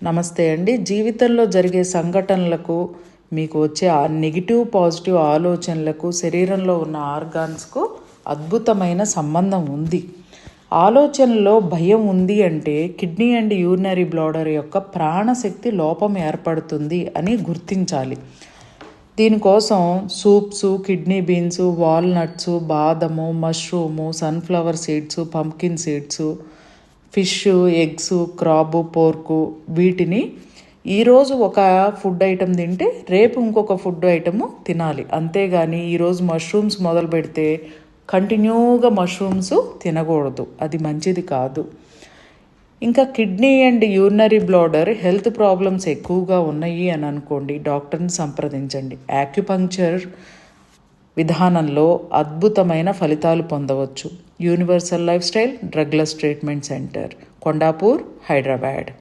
నమస్తే అండి. జీవితంలో జరిగే సంఘటనలకు మీకు వచ్చే ఆ నెగిటివ్ పాజిటివ్ ఆలోచనలకు శరీరంలో ఉన్న ఆర్గాన్స్కు అద్భుతమైన సంబంధం ఉంది. ఆలోచనలో భయం ఉంది అంటే కిడ్నీ అండ్ యూరినరీ బ్లాడర్ యొక్క ప్రాణశక్తి లోపం ఏర్పడుతుంది అని గుర్తించాలి. దీనికోసం soups kidney beans walnuts బాదము mushroom sunflower seeds pumpkin seeds fish eggs crab pork వీటిని ఈరోజు ఒక ఫుడ్ ఐటెం తింటే రేపు ఇంకొక ఫుడ్ ఐటెము తినాలి. అంతేగాని ఈరోజు మష్రూమ్స్ మొదలు పెడితే కంటిన్యూగా మష్రూమ్స్ తినకూడదు. అది మంచిది కాదు. ఇంకా kidney and urinary bladder health problems ఎక్కువగా ఉన్నాయి అని అనుకోండి డాక్టర్ని సంప్రదించండి. యాక్యుపంక్చర్ విధానంలో అద్భుతమైన ఫలితాలు పొందవచ్చు. Universal lifestyle drugless treatment centre Kondapur Hyderabad.